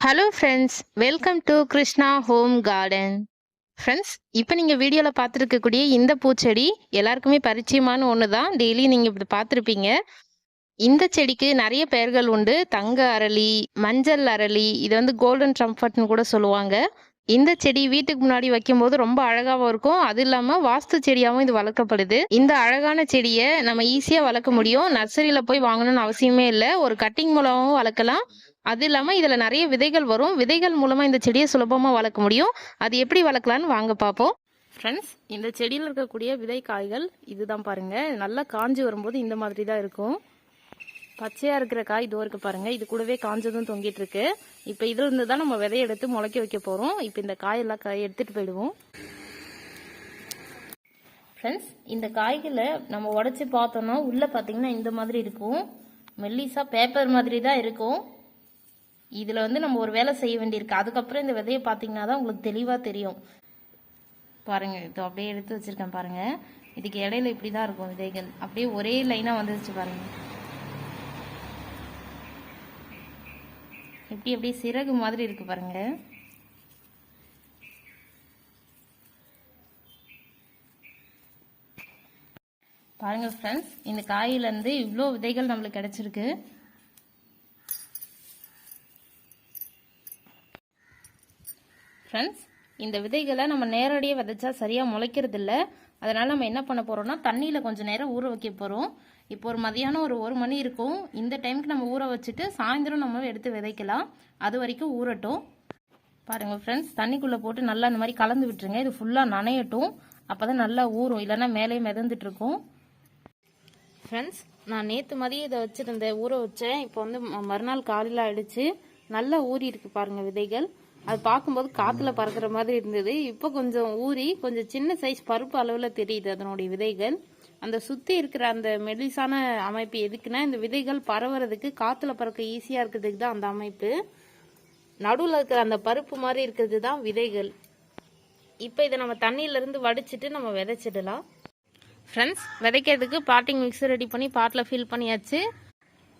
Hello friends welcome to Krishna home garden friends இப்போ நீங்கள் வீடியோவில் பார்த்துருக்கக்கூடிய இந்த பூச்செடி எல்லாருக்குமே பரிச்சயமான ஒன்று தான் டெய்லி நீங்கள் இப்படி பார்த்துருப்பீங்க. இந்த செடிக்கு நிறைய பெயர்கள் உண்டு. தங்க அரளி மஞ்சள் அரளி இது வந்து கோல்டன் ட்ரம்ஃபர்ட்னு கூட சொல்லுவாங்க. இந்த செடி வீட்டுக்கு முன்னாடி வைக்கும்போது ரொம்ப அழகாகவும் இருக்கும். அது இல்லாமல் வாஸ்து செடியாகவும் இது வளர்க்கப்படுது. இந்த அழகான செடியை நம்ம ஈஸியாக வளர்க்க முடியும். நர்சரியில் போய் வாங்கணும்னு அவசியமே இல்லை. ஒரு கட்டிங் மூலமாகவும் வளர்க்கலாம். அது இல்லாமல் இதில் நிறைய விதைகள் வரும். விதைகள் மூலமாக இந்த செடியை சுலபமாக வளர்க்க முடியும். அது எப்படி வளர்க்கலான்னு வாங்க பார்ப்போம். ஃப்ரெண்ட்ஸ் இந்த செடியில் இருக்கக்கூடிய விதை காய்கள் இதுதான் பாருங்கள் நல்லா காஞ்சி வரும்போது இந்த மாதிரி தான் இருக்கும். பச்சையாக இருக்கிற காய் இதோ இருக்கு பாருங்கள் இது கூடவே காஞ்சதும் தொங்கிட்டு இருக்கு. இப்போ இதுல இருந்து தான் நம்ம விதையை எடுத்து முளைக்க வைக்க போகிறோம் இப்போ இந்த காயெல்லாம் காய் எடுத்துகிட்டு போயிடுவோம். ஃப்ரெண்ட்ஸ் இந்த காய்களை நம்ம உடச்சி பார்த்தோம்னா உள்ளே பார்த்தீங்கன்னா இந்த மாதிரி இருக்கும். மெல்லிசா பேப்பர் மாதிரி தான் இருக்கும். இதில் வந்து நம்ம ஒரு வேலை செய்ய வேண்டியிருக்கு. அதுக்கப்புறம் இந்த விதையை பார்த்தீங்கன்னா தான் உங்களுக்கு தெளிவாக தெரியும். பாருங்கள் இது அப்படியே எடுத்து வச்சிருக்கேன் பாருங்கள் இதுக்கு இடையில இப்படி தான் இருக்கும் விதைகள். அப்படியே ஒரே லைனாக வந்துருச்சு பாருங்கள் இப்படி அப்படியே சிறகு மாதிரி இருக்கு பாருங்கள் பாருங்கள் ஃப்ரெண்ட்ஸ் இந்த காயிலேருந்து இவ்வளோ விதைகள் நம்மளுக்கு கிடச்சிருக்கு. ஃப்ரெண்ட்ஸ் இந்த விதைகளை நம்ம நேரடியாக விதைச்சா சரியாக முளைக்கிறது இல்லை அதனால் நம்ம என்ன பண்ண போகிறோம்னா தண்ணியில் கொஞ்சம் நேரம் ஊற வைக்க போகிறோம் இப்போ ஒரு மதியானம் ஒரு ஒரு மணி இருக்கும். இந்த டைமுக்கு நம்ம ஊற வச்சுட்டு சாயந்தரம் நம்ம எடுத்து விதைக்கலாம். அது வரைக்கும் ஊறட்டும். பாருங்கள் ஃப்ரெண்ட்ஸ் தண்ணிக்குள்ளே போட்டு நல்லா இந்த மாதிரி கலந்து விட்டுருங்க. இது ஃபுல்லாக நனையட்டும். அப்போ தான் நல்லா ஊறும். இல்லைன்னா மேலே மிதந்துட்டுருக்கும். ஃப்ரெண்ட்ஸ் நான் நேற்று மதியம் இதை வச்சுருந்தேன் ஊற வச்சேன். இப்போ வந்து ம- மறுநாள் காலையில் ஆயிடுச்சு. நல்லா ஊறி இருக்கு பாருங்கள் விதைகள். அது பார்க்கும்போது காற்றுல பறக்கிற மாதிரி இருந்தது. இப்போ கொஞ்சம் ஊறி கொஞ்சம் சின்ன சைஸ் பருப்பு அளவில் தெரியுது அதனுடைய விதைகள். அந்த சுற்றி இருக்கிற அந்த மெலிசான அமைப்பு எதுக்குன்னா இந்த விதைகள் பரவுறதுக்கு காற்றுல பறக்க ஈஸியாக இருக்கிறதுக்கு தான் அந்த அமைப்பு. நடுவில் இருக்கிற அந்த பருப்பு மாதிரி இருக்கிறது தான் விதைகள். இப்போ இதை நம்ம தண்ணியிலேருந்து வடிச்சிட்டு நம்ம விதைச்சிடலாம். ஃப்ரெண்ட்ஸ் விதைக்கிறதுக்கு பாட்டிங் மிக்ஸர் ரெடி பண்ணி பாட்டில் ஃபில் பண்ணியாச்சு.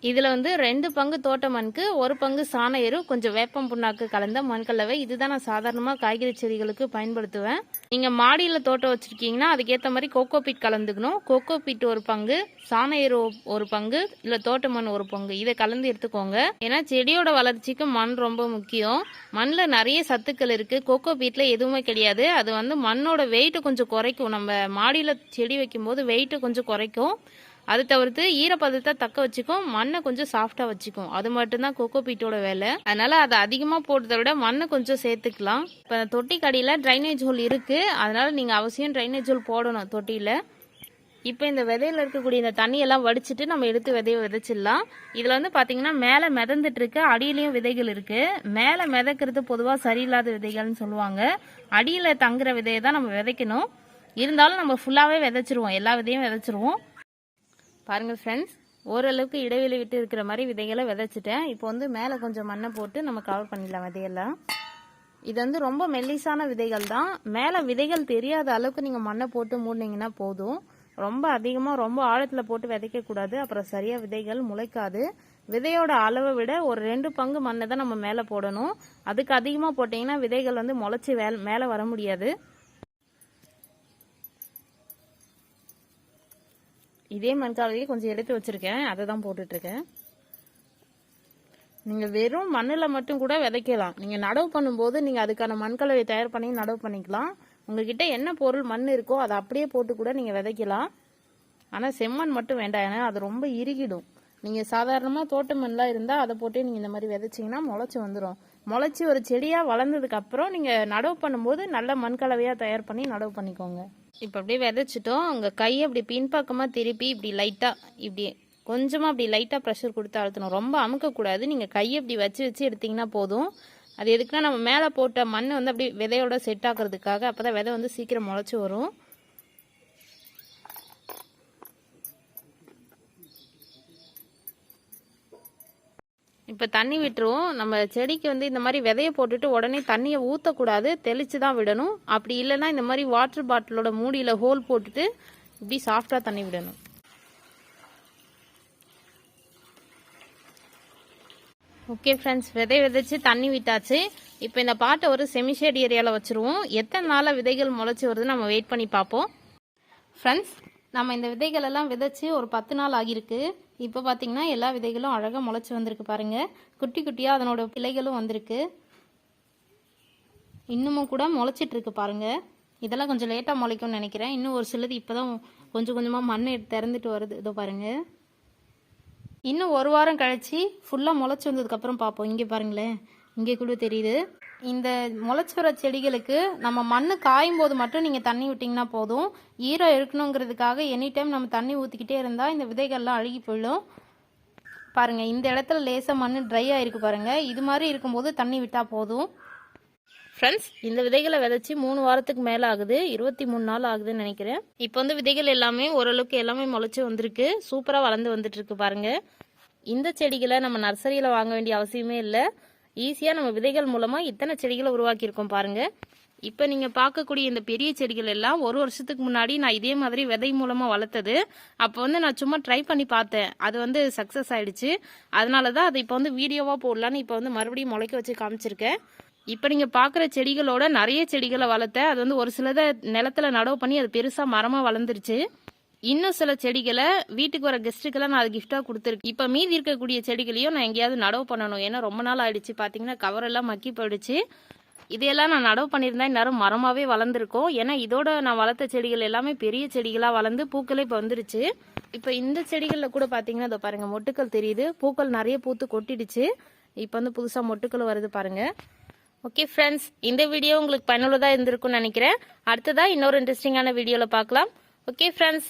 இதில் வந்து ரெண்டு பங்கு தோட்ட மண்க்கு ஒரு பங்கு சாண எரு கொஞ்சம் வேப்பம் புண்ணாக்கு கலந்த மண்கலவை. இதுதான் நான் சாதாரணமாக காய்கறி செடிகளுக்கு பயன்படுத்துவேன். நீங்கள் மாடியில் தோட்டம் வச்சுருக்கீங்கன்னா அதுக்கேற்ற மாதிரி கோகோ பீட் கலந்துக்கணும். கோகோ பீட் ஒரு பங்கு சாண எரு ஒரு பங்கு இல்லை தோட்ட மண் ஒரு பங்கு. இதை கலந்து எடுத்துக்கோங்க. ஏன்னா செடியோட வளர்ச்சிக்கு மண் ரொம்ப முக்கியம். மண்ணில் நிறைய சத்துக்கள் இருக்குது கோகோ பீட்டில் எதுவுமே கிடையாது. அது வந்து மண்ணோட வெயிட்டு கொஞ்சம் குறைக்கும். நம்ம மாடியில் செடி வைக்கும்போது வெயிட்டு கொஞ்சம் குறைக்கும். அது தவிர்த்து ஈரப்பதத்தை தக்க வச்சுக்கும் மண்ணை கொஞ்சம் சாஃப்டாக வச்சுக்கும் அது மட்டும்தான் கொக்கோ பீட்டோட வேலை. அதனால அதை அதிகமாக போடுறத விட மண்ணை கொஞ்சம் சேர்த்துக்கலாம். இப்போ தொட்டி கடியில் ட்ரைனேஜ் ஹோல் இருக்கு. அதனால நீங்கள் அவசியம் ட்ரைனேஜ் ஹோல் போடணும் தொட்டியில். இப்போ இந்த விதையில இருக்கக்கூடிய இந்த தண்ணியெல்லாம் வடிச்சிட்டு நம்ம எடுத்து விதைய விதைச்சிடலாம். இதில் வந்து பார்த்தீங்கன்னா மேலே மிதந்துட்டு இருக்கு அடியிலையும் விதைகள் இருக்கு. மேலே மிதக்கிறது பொதுவாக சரியில்லாத விதைகள்னு சொல்லுவாங்க. அடியில் தங்குற விதையை தான் நம்ம விதைக்கணும். இருந்தாலும் நம்ம ஃபுல்லாகவே விதைச்சிருவோம். எல்லா விதையும் விதைச்சிருவோம். பாருங்கள் ஃப்ரெண்ட்ஸ் ஓரளவுக்கு இடைவெளி விட்டு இருக்கிற மாதிரி விதைகளை விதைச்சிட்டேன். இப்போ வந்து மேலே கொஞ்சம் மண்ணை போட்டு நம்ம கவர் பண்ணிடலாம் விதையெல்லாம். இது வந்து ரொம்ப மெல்லிசான விதைகள் தான். மேலே விதைகள் தெரியாத அளவுக்கு நீங்கள் மண்ணை போட்டு மூடினீங்கன்னா போதும். ரொம்ப அதிகமாக ரொம்ப ஆழத்தில் போட்டு விதைக்கக்கூடாது அப்புறம் சரியாக விதைகள் முளைக்காது. விதையோட அளவை விட ஒரு ரெண்டு பங்கு மண்ணை தான் நம்ம மேலே போடணும். அதுக்கு அதிகமாக போட்டிங்கன்னா விதைகள் வந்து முளைச்சி வே மேலே வர முடியாது. இதே மண்காலையே கொஞ்சம் எடுத்து வச்சுருக்கேன். அதை தான் போட்டுட்ருக்கேன். நீங்கள் வெறும் மண்ணில் மட்டும் கூட விதைக்கலாம். நீங்கள் நடவு பண்ணும்போது நீங்கள் அதுக்கான மண்கலவை தயார் பண்ணி நடவு பண்ணிக்கலாம். உங்ககிட்ட என்ன பொருள் மண் இருக்கோ அதை அப்படியே போட்டு கூட நீங்கள் விதைக்கலாம். ஆனால் செம்மண் மட்டும் வேண்டாம். ஏன்னா அது ரொம்ப இறுகிடும். நீங்கள் சாதாரணமாக தோட்ட மண்லாம் இருந்தால் அதை போட்டு நீங்கள் இந்த மாதிரி விதைச்சிங்கன்னா முளைச்சி வந்துடும் முளைச்சி ஒரு செடியாக வளர்ந்ததுக்கப்புறம் நீங்கள் நடவு பண்ணும்போது நல்ல மண்கலவையாக தயார் பண்ணி நடவு பண்ணிக்கோங்க. இப்போ அப்படியே விதைச்சிட்டோம். உங்கள் கையை அப்படி பின்பக்கமாக திருப்பி இப்படி லைட்டாக இப்படி கொஞ்சமாக அப்படி லைட்டாக ப்ரெஷர் கொடுத்து அழுத்தணும். ரொம்ப அமுக்கக்கூடாது. நீங்கள் கையை இப்படி வச்சு வச்சு எடுத்தீங்கன்னா போதும். அது எதுக்குன்னா நம்ம மேலே போட்ட மண் வந்து அப்படி விதையோட செட் ஆக்குறதுக்காக அப்போ தான் விதை வந்து சீக்கிரம் முளைச்சி வரும். இப்போ தண்ணி விட்டுருவோம். நம்ம செடிக்கு வந்து இந்த மாதிரி விதைய போட்டுட்டு உடனே தண்ணியை ஊற்றக்கூடாது தெளித்து தான் விடணும். அப்படி இல்லைன்னா இந்த மாதிரி வாட்டர் பாட்டிலோட மூடியில் ஹோல் போட்டுட்டு இப்படி சாஃப்டாக தண்ணி விடணும். ஓகே ஃப்ரெண்ட்ஸ் விதை விதைச்சு தண்ணி விட்டாச்சு. இப்போ இந்த பாட்டை ஒரு செமிஷேட் ஏரியாவில் வச்சுருவோம். எத்தனை நாளாக விதைகள் முளைச்சி வருது நம்ம வெயிட் பண்ணி பார்ப்போம். ஃப்ரெண்ட்ஸ் நம்ம இந்த விதைகள் எல்லாம் விதைச்சு ஒரு பத்து நாள் ஆகியிருக்கு. இப்போ பார்த்தீங்கன்னா எல்லா விதைகளும் அழகாக முளைச்சி வந்திருக்கு பாருங்க. குட்டி குட்டியாக அதனோட கிளைகளும் வந்திருக்கு. இன்னமும் கூட முளைச்சிட்டு இருக்கு பாருங்க. இதெல்லாம் கொஞ்சம் லேட்டாக முளைக்கும்னு நினைக்கிறேன். இன்னும் ஒரு சிலது இப்போதான் கொஞ்சம் கொஞ்சமாக மண் திறந்துட்டு வருது. இதோ பாருங்க. இன்னும் ஒரு வாரம் கழிச்சு ஃபுல்லாக முளைச்சி வந்ததுக்கப்புறம் பார்ப்போம் இங்கே பாருங்களேன். இங்கே கூட தெரியுது. இந்த முளைச்சி வர செடிகளுக்கு நம்ம மண் காயும் போது மட்டும் நீங்கள் தண்ணி விட்டிங்கன்னா போதும். ஈரம் இருக்கணுங்கிறதுக்காக எனி டைம் நம்ம தண்ணி ஊற்றிக்கிட்டே இருந்தால் இந்த விதைகள்லாம் அழுகி போயிடும். பாருங்கள் இந்த இடத்துல லேசாக மண் ட்ரை ஆகிருக்கு பாருங்கள் இது மாதிரி இருக்கும்போது தண்ணி விட்டால் போதும். ஃப்ரெண்ட்ஸ் இந்த விதைகளை விதைச்சி மூணு வாரத்துக்கு மேலே ஆகுது. இருபத்தி மூணு நாள் ஆகுதுன்னு நினைக்கிறேன். இப்போ வந்து விதைகள் எல்லாமே ஓரளவுக்கு எல்லாமே முளைச்சி வந்திருக்கு. சூப்பராக வளர்ந்து வந்துட்டு இருக்கு பாருங்க. இந்த செடிகளை நம்ம நர்சரியில் வாங்க வேண்டிய அவசியமே இல்லை. ஈஸியாக நம்ம விதைகள் மூலமாக இத்தனை செடிகளை உருவாக்கியிருக்கோம் பாருங்க. இப்போ நீங்கள் பார்க்கக்கூடிய இந்த பெரிய செடிகள் எல்லாம் ஒரு வருஷத்துக்கு முன்னாடி நான் இதே மாதிரி விதை மூலமாக வளர்த்தது. அப்போ வந்து நான் சும்மா ட்ரை பண்ணி பார்த்தேன். அது வந்து சக்ஸஸ் ஆயிடுச்சு. அதனால தான் அதை இப்போ வந்து வீடியோவாக போடலான்னு இப்போ வந்து மறுபடியும் முளைக்க வச்சு காமிச்சிருக்கேன். இப்போ நீங்கள் பார்க்குற செடிகளோட நிறைய செடிகளை வளர்த்தேன். அது வந்து ஒரு சிலதை நிலத்துல நடவு பண்ணி அது பெருசாக மரமாக வளர்ந்துருச்சு. இன்னும் சில செடிகளை வீட்டுக்கு வர கெஸ்ட்டுக்கெல்லாம் நான் அது கிஃப்டாக கொடுத்துருக்கேன். இப்போ மீதி இருக்கக்கூடிய செடிகளையும் நான் எங்கேயாவது நடவு பண்ணணும். ஏன்னா ரொம்ப நாள் ஆயிடுச்சு. பார்த்தீங்கன்னா கவரெல்லாம் மக்கி போயிடுச்சு. இதையெல்லாம் நான் நடவு பண்ணியிருந்தா இந்நேரம் மரமாகவே வளர்ந்துருக்கும். ஏன்னா இதோட நான் வளர்த்த செடிகள் எல்லாமே பெரிய செடிகளாக வளர்ந்து பூக்களே இப்போ வந்துருச்சு. இப்போ இந்த செடிகளில் கூட பார்த்தீங்கன்னா இதோ பாருங்கள் மொட்டுக்கள் தெரியுது. பூக்கள் நிறைய பூத்து கொட்டிடுச்சு. இப்போ வந்து புதுசாக மொட்டுக்கள் வருது பாருங்கள் ஓகே ஃப்ரெண்ட்ஸ் இந்த வீடியோ உங்களுக்கு பயனுள்ளதாக இருந்திருக்கும்னு நினைக்கிறேன். அடுத்ததாக இன்னொரு இன்ட்ரெஸ்டிங்கான வீடியோவில் பார்க்கலாம். Okay friends